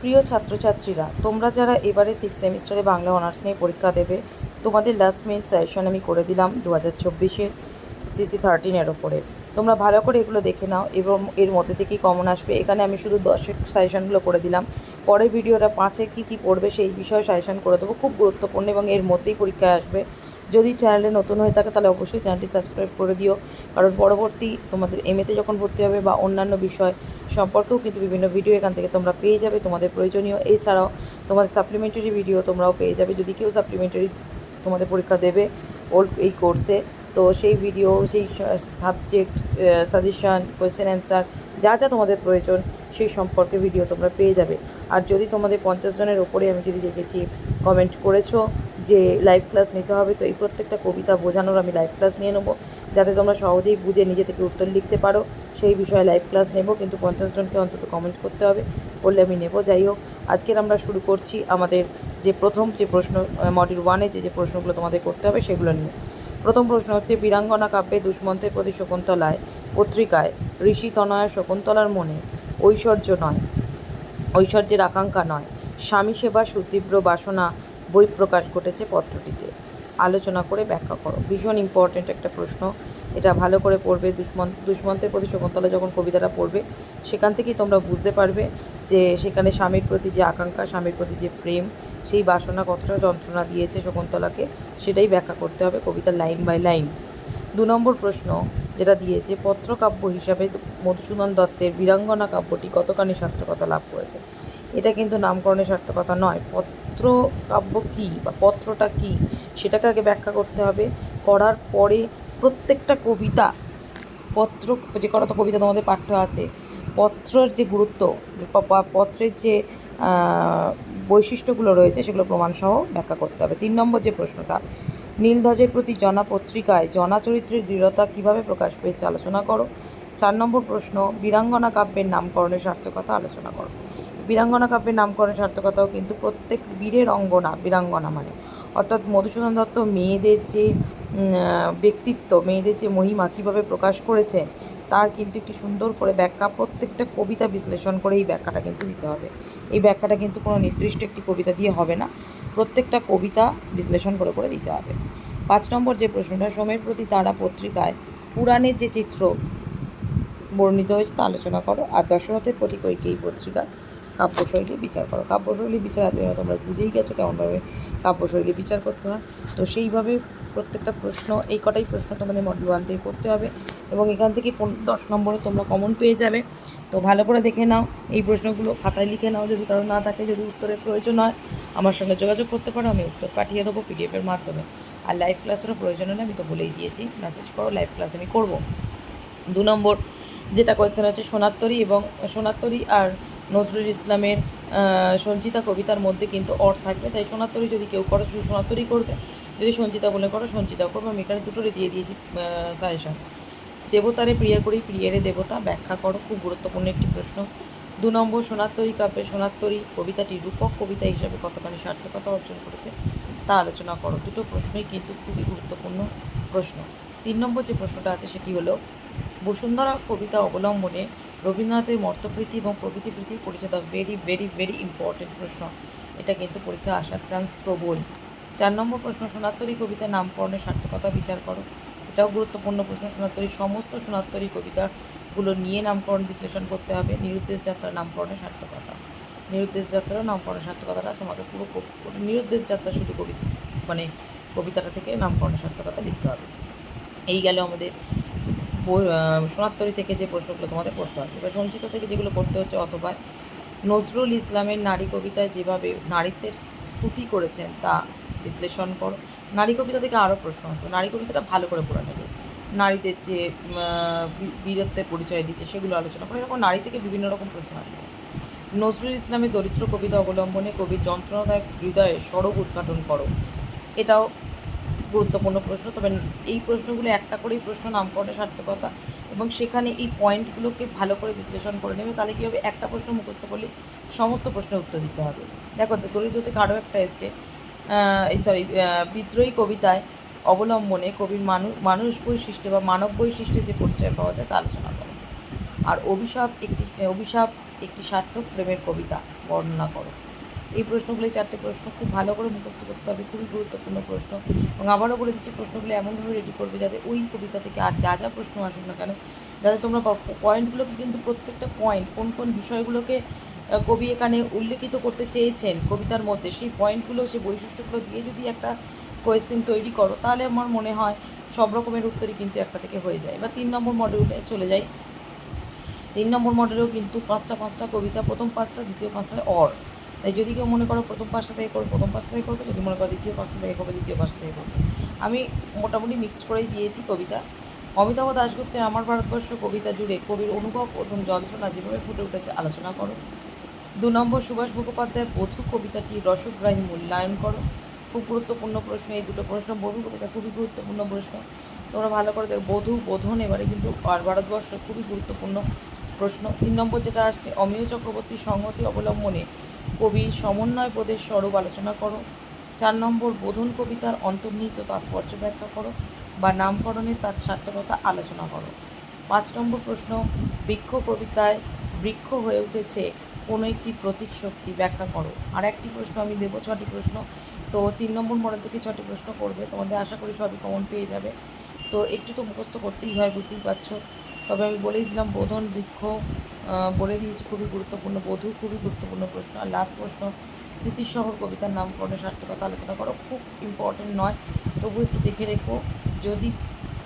প্রিয় ছাত্রছাত্রীরা, তোমরা যারা এবারে সিক্স সেমিস্টারে বাংলা অনার্স নিয়ে পরীক্ষা দেবে, তোমাদের লাস্ট মিনিট সাজেশন আমি করে দিলাম দু হাজার চব্বিশের সিসি থার্টিনের ওপরে। তোমরা ভালো করে এগুলো দেখে নাও এবং এর মধ্যে থেকেই কমন আসবে। এখানে আমি শুধু দশের সাজেশনগুলো করে দিলাম। পরের ভিডিওটা পাঁচে কী কী পড়বে সেই বিষয়ে সাজেশন করে দেবো। খুব গুরুত্বপূর্ণ এবং এর মধ্যেই পরীক্ষায় আসবে। যদি চ্যানেলে নতুন হয়ে থাকে তাহলে অবশ্যই চ্যানেলটি সাবস্ক্রাইব করে দিও। কারণ পরবর্তী তোমাদের এমএতে যখন ভর্তি হবে বা অন্যান্য বিষয় সম্পর্কেও কিন্তু বিভিন্ন ভিডিও এখান থেকে তোমরা পেয়ে যাবে, তোমাদের প্রয়োজনীয়। এছাড়াও তোমাদের সাপ্লিমেন্টারি ভিডিও তোমরাও পেয়ে যাবে। যদি কেউ সাপ্লিমেন্টারি তোমাদের পরীক্ষা দেবে ওর এই কোর্সে তো সেই ভিডিও সেই সাবজেক্ট সাজেশান কোয়েশ্চেন অ্যান্সার যা যা তোমাদের প্রয়োজন, সেই সম্পর্কে ভিডিও তোমরা পেয়ে যাবে। আর যদি তোমাদের পঞ্চাশ জনের ওপরে আমি যদি দেখেছি কমেন্ট করেছ যে লাইভ ক্লাস নিতে হবে, তো এই প্রত্যেকটা কবিতা বোঝানোর আমি লাইভ ক্লাস নিয়ে নেব। যাতে তোমরা সহজেই বুঝে নিজে থেকে উত্তর লিখতে পারো, সেই বিষয়ে লাইভ ক্লাস নেব, কিন্তু পঞ্চাশ জনকে অন্তত কমেন্ট করতে হবে, বললে আমি নেব, যাই হোক। আজকের আমরা শুরু করছি আমাদের যে প্রথম যে প্রশ্ন মডিউল ওয়ানে যে যে প্রশ্নগুলো তোমাদের করতে হবে সেগুলো নিয়ে। প্রথম প্রশ্ন হচ্ছে, বীরাঙ্গনা কাব্যে দুষ্মন্তের প্রতি শকুন্তলায়, পত্রিকায়, ঋষি তনয়া শকুন্তলার মনে ঐশ্বর্য নয়, ঐশ্বর্যের আকাঙ্ক্ষা নয়, স্বামী সেবা সুতীব্র বাসনা বই প্রকাশ ঘটেছে পত্রটিতে। আলোচনা করে ব্যাখ্যা করো। ভীষণ ইম্পর্ট্যান্ট একটা প্রশ্ন। এটা ভালো করে পড়বে দুষ্মন্ত দুষ্মন্তের প্রতি শকুন্তলা যখন কবিতাটা পড়বে, সেখান থেকেই তোমরা বুঝতে পারবে যে সেখানে স্বামীর প্রতি যে আকাঙ্ক্ষা, স্বামীর প্রতি যে প্রেম, সেই বাসনা কতটা যন্ত্রণা দিয়েছে শকুন্তলাকে, সেটাই ব্যাখ্যা করতে হবে কবিতা লাইন বাই লাইন দু নম্বর প্রশ্ন যেটা দিয়েছে, পত্রকাব্য হিসাবে মধুসূদন দত্তের বীরাঙ্গনা কাব্যটি কতখানি সার্থকতা লাভ করেছে? এটা কিন্তু নামকরণের সার্থকতা নয়। পত্র কাব্য কী বা পত্রটা কী? সেটাকে আগে ব্যাখ্যা করতে হবে। করার পরে প্রত্যেকটা কবিতা, পত্র, যে কটা কবিতা তোমাদের পাঠ্য আছে, পত্রের যে গুরুত্ব পত্রের যে বৈশিষ্ট্যগুলো রয়েছে সেগুলো প্রমাণসহ ব্যাখ্যা করতে হবে। তিন নম্বর যে প্রশ্নটা, নীলধ্বজের প্রতি জনা পত্রিকায় জনা চরিত্রের দৃঢ়তা কীভাবে প্রকাশ পেয়েছে আলোচনা করো। চার নম্বর প্রশ্ন, বীরাঙ্গনা কাব্যের নামকরণের সার্থকতা আলোচনা করো। বীরাঙ্গনা কাব্যের নামকরণের সার্থকতাও কিন্তু প্রত্যেক বীরের অঙ্গনা, বীরাঙ্গনা মানে। অর্থাৎ মধুসূদন দত্ত মেয়েদের যে ব্যক্তিত্ব, মেয়েদের যে মহিমা কীভাবে প্রকাশ করেছে, তার কিন্তু একটি সুন্দর করে ব্যাখ্যা, প্রত্যেকটা কবিতা বিশ্লেষণ করে এই ব্যাখ্যাটা কিন্তু দিতে হবে। এই ব্যাখ্যাটা কিন্তু কোনো নির্দিষ্ট একটি কবিতা দিয়ে হবে না, প্রত্যেকটা কবিতা বিশ্লেষণ করে করে দিতে হবে। পাঁচ নম্বর যে প্রশ্নটা, সোমের প্রতি তারা পত্রিকায় পুরাণের যে চিত্র বর্ণিত হয়েছে তা আলোচনা করো। আর দশরথের প্রতি কৈকেয়ী পত্রিকার কাব্যশৈলী বিচার করো। কাব্যশৈলী বিচার আজকে তোমরা বুঝেই গেছো কেমনভাবে কাব্যশৈলী বিচার করতে হয়। তো সেইভাবে প্রত্যেকটা প্রশ্ন, এই কটাই প্রশ্ন তোমাদের মডেল ওয়ান থেকে করতে হবে এবং এখান থেকে দশ নম্বরে তোমরা কমন পেয়ে যাবে। তো ভালো করে দেখে নাও, এই প্রশ্নগুলো খাতায় লিখে নাও যদি কারও না থাকে, যদি উত্তরের প্রয়োজন হয়, আমার সঙ্গে যোগাযোগ করতে পারো, আমি উত্তর পাঠিয়ে দেবো পিডিএফের মাধ্যমে। আর লাইভ ক্লাসেরও প্রয়োজন হলে আমি তো বলেই দিয়েছি মেসেজ করো লাইভ ক্লাস আমি করব। দু নম্বর, যেটা কোয়েশ্চেন হচ্ছে সোনাত্তরী এবং, সোনাত্তরী আর নজরুল ইসলামের সঞ্চিতা কবিতার মধ্যে কিন্তু অর থাকবে। তাই সোনাত্তরী যদি কেউ করো, শুধু সোনাত্তরী করবে। যদি সঞ্চিতা বলে করো, সঞ্চিতা করবে। আমি এখানে দুটোরে দিয়ে দিয়েছি সাজেশন দেবতারে প্রিয়া করি, প্রিয়েরে দেবতা। ব্যাখ্যা করো, খুব গুরুত্বপূর্ণ একটি প্রশ্ন। দু নম্বর সোনাত্তরী কাব্যে সোনাত্তরী কবিতাটি রূপক কবিতা হিসাবে কতখানি সার্থকতা অর্জন করেছে তা আলোচনা করো। দুটো প্রশ্নই কিন্তু খুবই গুরুত্বপূর্ণ প্রশ্ন। তিন নম্বর যে প্রশ্নটা আছে সেটি হলো? বসুন্ধরা কবিতা অবলম্বনে রবীন্দ্রনাথের মর্তপ্রীতি এবং প্রকৃতিপ্রীতি পরিচয় ভেরি ভেরি ভেরি ইম্পর্টেন্ট প্রশ্ন। এটা কিন্তু পরীক্ষা আসার চান্স প্রবল। চার নম্বর প্রশ্ন, সোনাত্তরী কবিতার নামকরণের সার্থকতা বিচার করো। এটাও গুরুত্বপূর্ণ প্রশ্ন, সোনাত্তরী সমস্ত সোনাত্তরী কবিতাগুলো নিয়ে নামকরণ বিশ্লেষণ করতে হবে। নিরুদ্দেশ যাত্রার নামকরণের সার্থকতা। নিরুদ্দেশ যাত্রার নামকরণের সার্থকতাটা তোমাকে পুরো নিরুদ্দেশ যাত্রা শুধু কবি মানে কবিতাটা থেকে নামকরণের সার্থকতা লিখতে হবে। এই গেল আমাদের সোনাত্তরী থেকে যে প্রশ্নগুলো তোমাদের পড়তে হবে। এবার সঞ্চিতা থেকে যেগুলো পড়তে হচ্ছে, অথবা নজরুল ইসলামের নারী কবিতায় যেভাবে নারীত্বের স্তুতি করেছেন তা বিশ্লেষণ করো। নারী কবিতা থেকে আরও প্রশ্ন আসতো নারী কবিতাটা ভালো করে পড়ে নেবে নারীদের যে বীরত্বের পরিচয় দিচ্ছে, সেগুলো আলোচনা করো। এরকম নারী থেকে বিভিন্ন রকম প্রশ্ন আসবে। নজরুল ইসলামের দরিদ্র কবিতা অবলম্বনে কবির যন্ত্রণাদায়ক হৃদয়ে সড়ক উদ্ঘাটন করো। এটাও গুরুত্বপূর্ণ প্রশ্ন। তবে এই প্রশ্নগুলো একটা করেই প্রশ্ন নামকরণের সার্থকতা এবং সেখানে এই পয়েন্টগুলোকে ভালো করে বিশ্লেষণ করে নেবে, তাহলে কী হবে? একটা প্রশ্ন মুখস্থ করলে সমস্ত প্রশ্নের উত্তর দিতে হবে। দেখো দরিদ্র থেকে আরও একটা এসছে। এই সরি বিদ্রোহী কবিতায় অবলম্বনে কবির মানুষ মানুষ বৈশিষ্ট্য বা মানব বৈশিষ্ট্যের যে পরিচয় পাওয়া যায় তা আলোচনা করো। আর অভিশাপ একটি অভিশাপ একটি সার্থক প্রেমের কবিতা বর্ণনা করো। এই প্রশ্নগুলো চারটে প্রশ্ন খুব ভালো করে মুখস্থ করতে হবে, খুবই গুরুত্বপূর্ণ প্রশ্ন এবং আবারও বলে দিচ্ছি, প্রশ্নগুলো এমনভাবে রেডি করবে যাতে ওই কবিতা থেকে আর যা যা প্রশ্ন আসুক না কেন, যাতে তোমরা পয়েন্টগুলোকে কিন্তু প্রত্যেকটা পয়েন্ট কোন কোন বিষয়গুলোকে কবি এখানে উল্লেখিত করতে চেয়েছেন কবিতার মধ্যে, সেই পয়েন্টগুলো সেই বৈশিষ্ট্যগুলো দিয়ে যদি একটা কোয়েশ্চেন তৈরি করো, তাহলে আমার মনে হয় সব রকমের উত্তরই কিন্তু একটা থেকে হয়ে যায়। বা তিন নম্বর মডিউলে চলে যাই। তিন নম্বর মডেলেও কিন্তু পাঁচটা পাঁচটা কবিতা, প্রথম পাঁচটা, দ্বিতীয় পাঁচটা অর। তাই যদি কেউ মনে করো প্রথম পাঁচটা থেকে করবে, প্রথম পাঁচটা থেকে করবে, যদি মনে করো দ্বিতীয় পাঁচটা থেকে করবে, দ্বিতীয় পাঁচটা থেকে করবে। আমি মোটামুটি মিক্সড করেই দিয়েছি কবিতা। অমিতাভ দাশগুপ্তের আমার ভারতবর্ষ কবিতা জুড়ে কবির অনুভব এবং যন্ত্রণা যেভাবে ফুটে উঠেছে, আলোচনা করো। দু নম্বর সুভাষ মুখোপাধ্যায়ের বধূ কবিতাটি রসগ্রাহী মূল্যায়ন করো। খুব গুরুত্বপূর্ণ প্রশ্ন, এই দুটো প্রশ্ন বধূ কবিতা খুবই গুরুত্বপূর্ণ প্রশ্ন। তোমরা ভালো করে দেখো, বধূ, বোধন এবারে কিন্তু আর ভারতবর্ষ খুবই গুরুত্বপূর্ণ প্রশ্ন। তিন নম্বর যেটা আসছে, অমিয় চক্রবর্তীর সংহতি অবলম্বনে কবির সমন্বয় বোধের স্বরূপ আলোচনা করো। চার নম্বর বোধন কবিতার অন্তর্নিহিত তাৎপর্য ব্যাখ্যা করো বা নামকরণের তার সার্থকতা আলোচনা করো। পাঁচ নম্বর প্রশ্ন, বৃক্ষ কবিতায় বৃক্ষ হয়ে উঠেছে, কোনো একটি প্রতীক শক্তি ব্যাখ্যা করো। আর একটি প্রশ্ন, আমি দেবো ছটি প্রশ্ন। তো তিন নম্বর মডেল থেকে ছটি প্রশ্ন করবে, তোমাদের আশা করি সবই কমন পেয়ে যাবে। তো একটু তো মুখস্থ করতেই হয়, বুঝতেই পারছ। তবে আমি বলেই দিলাম, বোধন বৃক্ষ বলে দিয়েছি, খুবই গুরুত্বপূর্ণ, বধূ খুবই গুরুত্বপূর্ণ প্রশ্ন। আর লাস্ট প্রশ্ন, স্মৃতিশহর কবিতার নামকরণের সার্থকতা আলোচনা করো, খুব ইম্পর্টেন্ট নয়। তবু একটু দেখে রেখো, যদি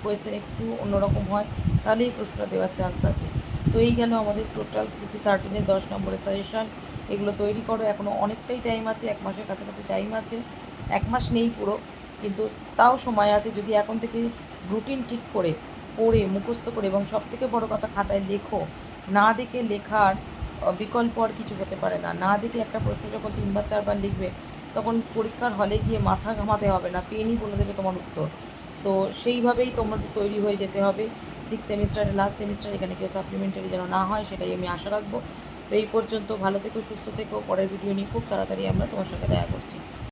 কোয়েশ্চেন একটু অন্যরকম হয় তাহলে এই প্রশ্নটা দেওয়ার চান্স আছে। তো এই গেল আমাদের টোটাল সিসি থার্টিনের দশ নম্বরের সাজেশন এগুলো তৈরি করো এখনও অনেকটাই টাইম আছে, এক মাসের কাছাকাছি টাইম আছে। এক মাস নেই পুরো, কিন্তু তাও সময় আছে, যদি এখন থেকে রুটিন ঠিক করে পড়ে, মুখস্থ করে এবং সব থেকে বড় কথা খাতায় লেখো। না দেখে লেখার বিকল্প আর কিছু হতে পারে না। না দেখে একটা প্রশ্ন যখন তিনবার, চারবার লিখবে, তখন পরীক্ষার হলে গিয়ে মাথা ঘামাতে হবে না, পেনই বলে দেবে তোমার উত্তর। তো সেইভাবেই তোমাদের তৈরি হয়ে যেতে হবে। সিক্স সেমিস্টারের লাস্ট সেমিস্টার এখানে কেউ সাপ্লিমেন্টারি যেন না হয়, সেটাই আমি আশা রাখব। তো এই পর্যন্ত ভালো থেকো, সুস্থ থেকো। পরের ভিডিও নিয়ে খুব তাড়াতাড়ি আমরা তোমার সঙ্গে দেখা করছি।